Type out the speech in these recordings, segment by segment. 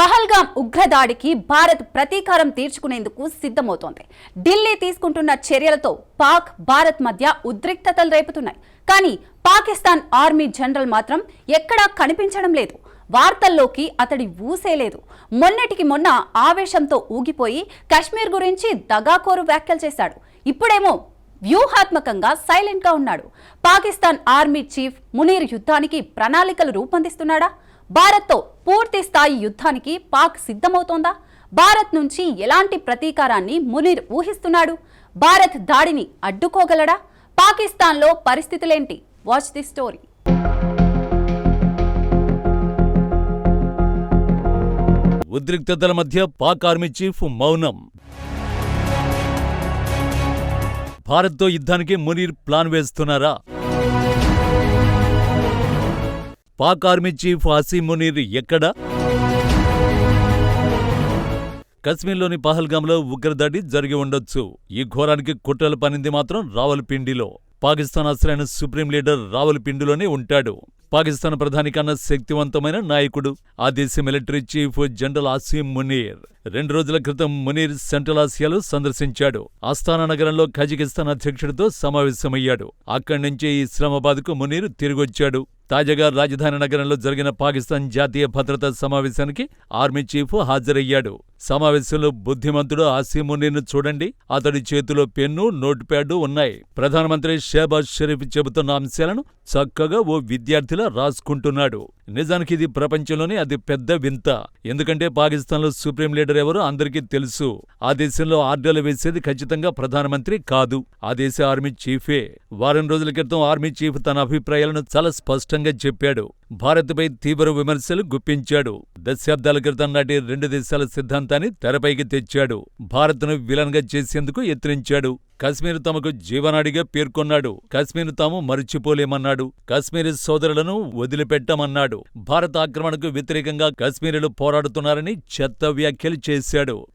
పహల్గాం ఉగ్రదాడికి భారత్ ప్రతీకారం తీర్చుకునేందుకు సిద్ధమవుతోంది. ఢిల్లీ తీసుకుంటున్న చర్యలతో పాక్ భారత్ మధ్య ఉద్రిక్తతలు రేపుతున్నాయి. కానీ పాకిస్తాన్ ఆర్మీ జనరల్ మాత్రం ఎక్కడా కనిపించడం లేదు. వార్తల్లోకి అతడి ఊసే లేదు. మొన్నటికి మొన్న ఆవేశంతో ఊగిపోయి కశ్మీర్ గురించి దగాకోరు వ్యాఖ్యలు చేశాడు. ఇప్పుడేమో వ్యూహాత్మకంగా సైలెంట్గా ఉన్నాడు. పాకిస్తాన్ ఆర్మీ చీఫ్ మునీర్ యుద్ధానికి ప్రణాళికలు రూపొందిస్తున్నాడా? భారత్తో పూర్తి స్థాయి యుద్ధానికి పాక్ సిద్ధమవుతోందా? భారత్ నుంచి ఎలాంటి ప్రతీకారాన్ని మునీర్ ఊహిస్తున్నాడు? భారత్ దాడిని అడ్డుకోగలడా? పాకిస్తాన్లో పరిస్థితులేంటి? వాచ్ ది స్టోరీ ఉద్రిక్తతల మధ్య పాక్ ఆర్మీ చీఫ్ మౌనం. భారత్తో యుద్ధానికి మునీర్ ప్లాన్ వేస్తున్నారా? పాక్ ఆర్మీ చీఫ్ ఆసీం మునీర్ ఎక్కడ? కశ్మీర్లోని పహల్గాంలో ఉగ్రదాడి జరిగి ఉండొచ్చు. ఈ ఘోరానికి కుట్రలు పనింది మాత్రం రావల్పిండిలో. పాకిస్తాన్ అసలైన సుప్రీం లీడర్ రావల్పిండిలోనే ఉంటాడు. పాకిస్తాన్ ప్రధాని కన్నా శక్తివంతమైన నాయకుడు ఆ దేశ military chief general Asim Munir. రెండు రోజుల క్రితం మునీర్ సెంట్రల్ ఆసియాలో సందర్శించాడు. ఆస్థానా నగరంలో కజకిస్తాన్ అధ్యక్షుడితో సమావేశమయ్యాడు. అక్కడి నుంచి ఇస్లామాబాద్కు మునీర్ తిరిగొచ్చాడు. తాజాగా రాజధాని నగరంలో జరిగిన పాకిస్తాన్ జాతీయ భద్రతా సమావేశానికి ఆర్మీ చీఫ్ హాజరయ్యాడు. సమావేశంలో బుద్ధిమంతుడు ఆసిం చూడండి. అతడి చేతిలో పెన్ను నోట్ ప్యాడ్ ఉన్నాయి. ప్రధానమంత్రి షేబాజ్ షరీఫ్ చెబుతున్న అంశాలను చక్కగా ఓ విద్యార్థిలా రాసుకుంటున్నాడు. నిజానికి ఇది ప్రపంచంలోనే అది పెద్ద వింత. ఎందుకంటే పాకిస్తాన్లో సుప్రీం లీడర్ ఎవరో అందరికీ తెలుసు. ఆ దేశంలో ఆర్డర్లు వేసేది ఖచ్చితంగా ప్రధానమంత్రి కాదు. ఆ దేశ ఆర్మీ చీఫే. వారం రోజుల క్రితం ఆర్మీ చీఫ్ తన అభిప్రాయాలను చాలా స్పష్టంగా చెప్పాడు. భారత్పై తీవ్ర విమర్శలు గుప్పించాడు. దశాబ్దాల క్రితం నాటి రెండు దేశాల సిద్ధాంతాన్ని తెరపైకి తెచ్చాడు. భారత్ను విలన్గా చేసేందుకు యత్నించాడు. కశ్మీర్ తమకు జీవనాడిగా పేర్కొన్నాడు. కశ్మీర్ తాము మరిచిపోలేమన్నాడు. కశ్మీరీ సోదరులను వదిలిపెట్టమన్నాడు. భారత ఆక్రమణకు వ్యతిరేకంగా కశ్మీరులు పోరాడుతున్నారని చెత్త వ్యాఖ్యలు చేశాడు.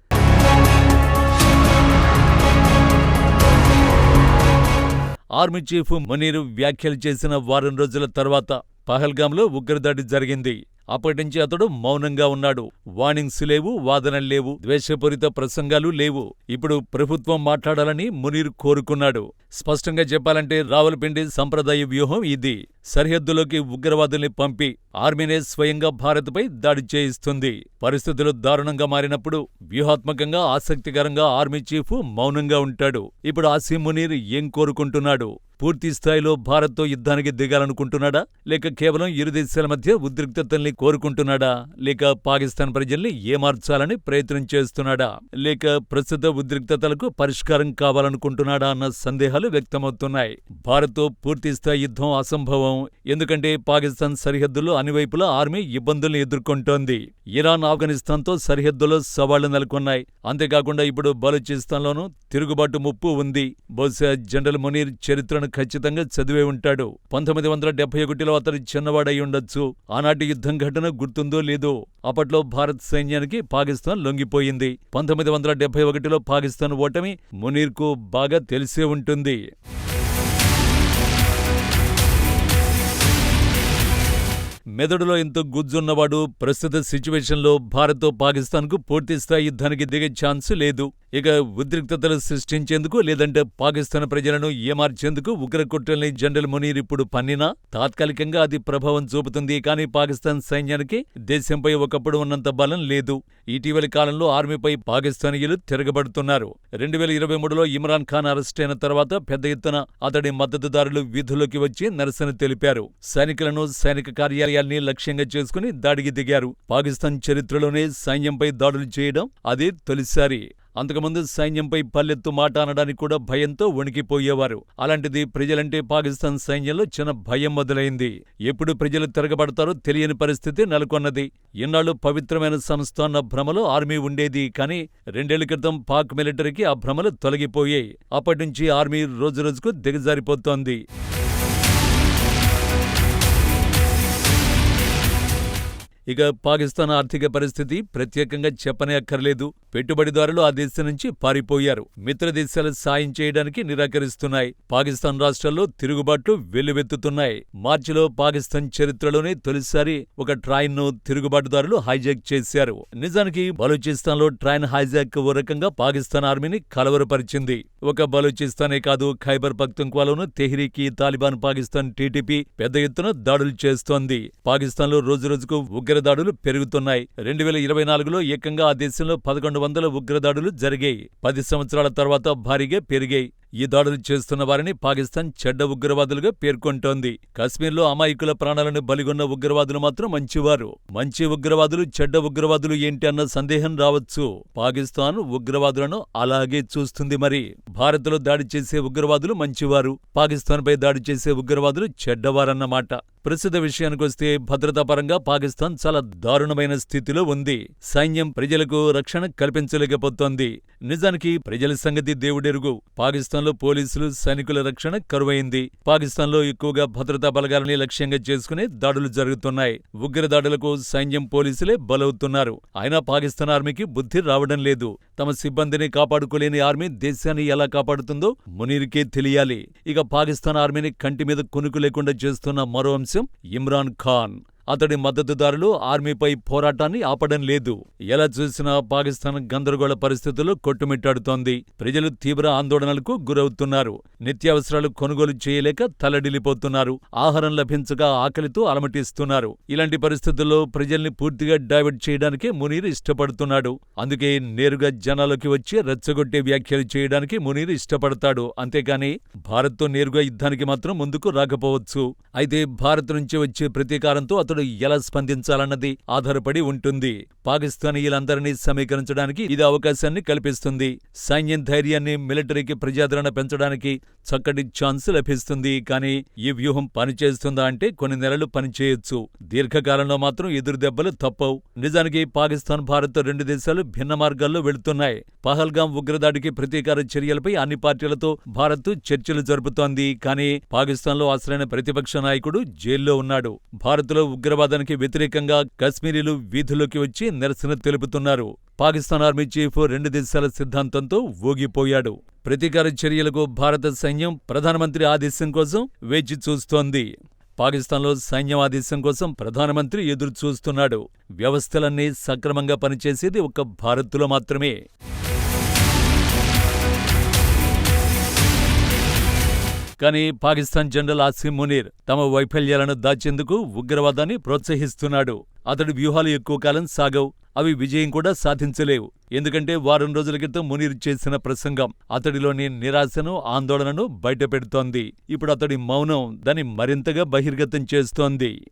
ఆర్మీ చీఫ్ మునీర్ వ్యాఖ్యలు చేసిన వారం రోజుల తర్వాత పహల్గాంలో ఉగ్రదాడి జరిగింది. అప్పటినుంచి అతడు మౌనంగా ఉన్నాడు. వార్నింగ్స్ లేవు వాదనలు లేవు. ద్వేషపూరిత ప్రసంగాలు లేవు. ఇప్పుడు ప్రభుత్వం మాట్లాడాలని మునీర్ కోరుకున్నాడు. స్పష్టంగా చెప్పాలంటే రావల్పిండి సంప్రదాయ వ్యూహం ఇది. సరిహద్దులోకి ఉగ్రవాదుల్ని పంపి ఆర్మీనే స్వయంగా భారత్పై దాడి చేయిస్తుంది. పరిస్థితులు దారుణంగా మారినప్పుడు వ్యూహాత్మకంగా ఆసక్తికరంగా ఆర్మీ చీఫ్ మౌనంగా ఉంటాడు. ఇప్పుడు ఆసీ మునీర్ ఏం కోరుకుంటున్నాడు? పూర్తి స్థాయిలో భారత్తో యుద్ధానికి దిగాలనుకుంటున్నాడా? లేక కేవలం ఇరు దేశాల మధ్య ఉద్రిక్తతల్ని కోరుకుంటున్నాడా? లేక పాకిస్తాన్ ప్రజల్ని ఏమార్చాలని ప్రయత్నం చేస్తున్నాడా? లేక ప్రస్తుత ఉద్రిక్తతలకు పరిష్కారం కావాలనుకుంటున్నాడా అన్న సందేహాలు వ్యక్తమవుతున్నాయి. భారత్తో పూర్తి స్థాయి యుద్ధం అసంభవం. ఎందుకంటే పాకిస్తాన్ సరిహద్దుల్లో అనివైపులా ఆర్మీ ఇబ్బందుల్ని ఎదుర్కొంటోంది. ఇరాన్ ఆఫ్ఘనిస్తాన్తో సరిహద్దులో సవాళ్ళు నెలకొన్నాయి. అంతేకాకుండా ఇప్పుడు బలూచిస్తాన్లోనూ తిరుగుబాటు ముప్పు ఉంది. బహుశా జనరల్ మునీర్ చరిత్రను ఖచ్చితంగా చదివే ఉంటాడు. పంతొమ్మిది వందల డెబ్బై ఒకటిలో అతడు చిన్నవాడై ఉండొచ్చు. ఆనాటి యుద్ధం ఘటన గుర్తుందో లేదో అప్పట్లో భారత్ సైన్యానికి పాకిస్తాన్ లొంగిపోయింది. పంతొమ్మిది వందల డెబ్బై ఒకటిలో పాకిస్తాన్ ఓటమి మునీర్కు బాగా తెలిసే ఉంటుంది. మెదడులో ఎంతో గుజ్జున్నవాడు ప్రస్తుత సిచ్యువేషన్లో భారత్తో పాకిస్తాన్కు పూర్తి స్థాయి యుద్ధానికి దిగే ఛాన్స్ లేదు. ఇక ఉద్రిక్తతలు సృష్టించేందుకు లేదంటే పాకిస్తాన్ ప్రజలను ఏమార్చేందుకు ఉగ్రకుట్రల్ని జనరల్ మునీర్ ఇప్పుడు పన్నినా? తాత్కాలికంగా అది ప్రభావం చూపుతుంది కానీ పాకిస్తాన్ సైన్యానికి దేశంపై ఒకప్పుడు ఉన్నంత బలం లేదు. ఇటీవలి కాలంలో ఆర్మీపై పాకిస్తానీయులు తిరగబడుతున్నారు. రెండు వేల ఇరవై మూడులో ఇమ్రాన్ ఖాన్ అరెస్టైన తర్వాత పెద్ద ఎత్తున అతడి మద్దతుదారులు వీధుల్లోకి వచ్చి నిరసన తెలిపారు. సైనికులను సైనిక కార్యాలయాల్ని లక్ష్యంగా చేసుకుని దాడికి దిగారు. పాకిస్తాన్ చరిత్రలోనే సైన్యంపై దాడులు చేయడం అదే తొలిసారి. అంతకుముందు సైన్యంపై పల్లెత్తు మాట అనడానికి కూడా భయంతో వణికిపోయేవారు. అలాంటిది ప్రజలంటే పాకిస్తాన్ సైన్యంలో చిన్న భయం మొదలైంది. ఎప్పుడు ప్రజలు తిరగబడతారో తెలియని పరిస్థితి నెలకొన్నది. ఇన్నాళ్ళు పవిత్రమైన సంస్థ అన్న భ్రమలో ఆర్మీ ఉండేది కానీ రెండేళ్ళ క్రితం పాక్ మిలిటరీకి ఆ భ్రమలు తొలగిపోయాయి. అప్పటినుంచి ఆర్మీ రోజురోజుకు దిగజారిపోతోంది. ఇక పాకిస్తాన్ ఆర్థిక పరిస్థితి ప్రత్యేకంగా చెప్పనే అక్కర్లేదు. పెట్టుబడిదారులు ఆ దేశం నుంచి పారిపోయారు. మిత్ర దేశాలు సాయం చేయడానికి నిరాకరిస్తున్నాయి. పాకిస్తాన్ రాష్ట్రాల్లో తిరుగుబాట్లు వెల్లువెత్తుతున్నాయి. మార్చిలో పాకిస్తాన్ చరిత్రలోనే తొలిసారి ఒక ట్రైన్ను తిరుగుబాటుదారులు హైజాక్ చేశారు. నిజానికి బలూచిస్తాన్లో ట్రైన్ హైజాక్ ఓ రకంగా పాకిస్తాన్ ఆర్మీని కలవరపరిచింది. ఒక బలూచిస్తానే కాదు ఖైబర్ పఖ్తుంక్వాలోను తెహ్రీకి తాలిబాన్ పాకిస్తాన్ టీటీపీ పెద్ద ఎత్తున దాడులు చేస్తోంది. పాకిస్తాన్లో రోజురోజుకు ఉగ్రదాడులు పెరుగుతున్నాయి. రెండు వేల ఇరవై నాలుగులో ఏకంగా ఆ దేశంలో పదకొండు వందల ఉగ్రదాడులు జరిగాయి. పది సంవత్సరాల తర్వాత భారీగా పెరిగాయి. ఈ దాడులు చేస్తున్న వారిని పాకిస్తాన్ చెడ్డ ఉగ్రవాదులుగా పేర్కొంటోంది. కశ్మీర్లో అమాయకుల ప్రాణాలను బలిగొన్న ఉగ్రవాదులు మాత్రం మంచివారు. మంచి ఉగ్రవాదులు చెడ్డ ఉగ్రవాదులు ఏంటి అన్న సందేహం రావచ్చు. పాకిస్తాన్ ఉగ్రవాదులను అలాగే చూస్తుంది మరి. భారత్లో దాడి చేసే ఉగ్రవాదులు మంచివారు. పాకిస్తాన్పై దాడి చేసే ఉగ్రవాదులు చెడ్డవారన్నమాట. ప్రస్తుత విషయానికొస్తే భద్రతా పరంగా పాకిస్తాన్ చాలా దారుణమైన స్థితిలో ఉంది. సైన్యం ప్రజలకు రక్షణ కల్పించలేకపోతోంది. నిజానికి ప్రజల సంగతి దేవుడెరుగు. పాకిస్తాన్ పాకిస్తాన్లో పోలీసులు సైనికుల రక్షణ కరువైంది. పాకిస్తాన్లో ఎక్కువగా భద్రతా బలగాలని లక్ష్యంగా చేసుకునే దాడులు జరుగుతున్నాయి. ఉగ్ర దాడులకు సైన్యం పోలీసులే బలవుతున్నారు. అయినా పాకిస్తాన్ ఆర్మీకి బుద్ధి రావడం లేదు. తమ సిబ్బందిని కాపాడుకోలేని ఆర్మీ దేశాన్ని ఎలా కాపాడుతుందో మునీర్కే తెలియాలి. ఇక పాకిస్తాన్ ఆర్మీని కంటి మీద కొనుకు లేకుండా చేస్తున్న మరో అంశం ఇమ్రాన్ ఖాన్. అతడి మద్దతుదారులు ఆర్మీపై పోరాటాన్ని ఆపడం లేదు. ఎలా చూసినా పాకిస్తాన్ గందరగోళ పరిస్థితుల్లో కొట్టుమిట్టాడుతోంది. ప్రజలు తీవ్ర ఆందోళనలకు గురవుతున్నారు. నిత్యావసరాలు కొనుగోలు చేయలేక తలడిల్లిపోతున్నారు ఆహారం లభించక ఆకలితో అలమటిస్తున్నారు. ఇలాంటి పరిస్థితుల్లో ప్రజల్ని పూర్తిగా డైవర్ట్ చేయడానికి మునీర్ ఇష్టపడుతున్నాడు. అందుకే నేరుగా జనాలకి వచ్చి రెచ్చగొట్టే వ్యాఖ్యలు చేయడానికి మునీర్ ఇష్టపడతాడు. అంతేకాని భారత్తో నేరుగా యుద్ధానికి మాత్రం ముందుకు రాకపోవచ్చు. అయితే భారత్ నుంచి వచ్చే ప్రతీకారంతో అతడు ఎలా స్పందించాలన్నది ఆధారపడి ఉంటుంది. పాకిస్తానీయులందరినీ సమీకరించడానికి ఇది అవకాశాన్ని కల్పిస్తుంది. సైన్యం ధైర్యాన్ని మిలిటరీకి ప్రజాదరణ పెంచడానికి చక్కటి ఛాన్స్ లభిస్తుంది. కానీ ఈ వ్యూహం పనిచేస్తుందా అంటే కొన్ని నెలలు పనిచేయొచ్చు. దీర్ఘకాలంలో మాత్రం ఎదురు దెబ్బలు తప్పవు. నిజానికి పాకిస్తాన్ భారత్ రెండు దేశాలు భిన్న మార్గాల్లో వెళుతున్నాయి. పహల్గాం ఉగ్రదాడికి ప్రతీకార చర్యలపై అన్ని పార్టీలతో భారత్ చర్చలు జరుపుతోంది. కానీ పాకిస్తాన్లో అసలైన ప్రతిపక్ష నాయకుడు జైల్లో ఉన్నాడు. భారత్లో ఉగ్రవాదానికి వ్యతిరేకంగా కశ్మీరీలు వీధుల్లోకి వచ్చి నిరసన తెలుపుతున్నారు. పాకిస్తాన్ ఆర్మీ చీఫ్ రెండు దేశాల సిద్ధాంతంతో ఊగిపోయాడు. ప్రతీకార చర్యలకు భారత సైన్యం ప్రధానమంత్రి ఆదేశం కోసం వేచి చూస్తోంది. పాకిస్తాన్లో సైన్యం ఆదేశం కోసం ప్రధానమంత్రి ఎదురు చూస్తున్నాడు వ్యవస్థలన్నీ సక్రమంగా పనిచేసేది ఒక్క భారత్లో మాత్రమే. కానీ పాకిస్తాన్ జనరల్ ఆసిమ్ మునీర్ తమ వైఫల్యాలను దాచేందుకు ఉగ్రవాదాన్ని ప్రోత్సహిస్తున్నాడు. అతడి వ్యూహాలు ఎక్కువ కాలం సాగవు. అవి విజయం కూడా సాధించలేవు. ఎందుకంటే వారం రోజుల క్రితం మునీర్ చేసిన ప్రసంగం అతడిలోని నిరాశను ఆందోళనను బయటపెడుతోంది. ఇప్పుడు అతడి మౌనం దాన్ని మరింతగా బహిర్గతం చేస్తోంది.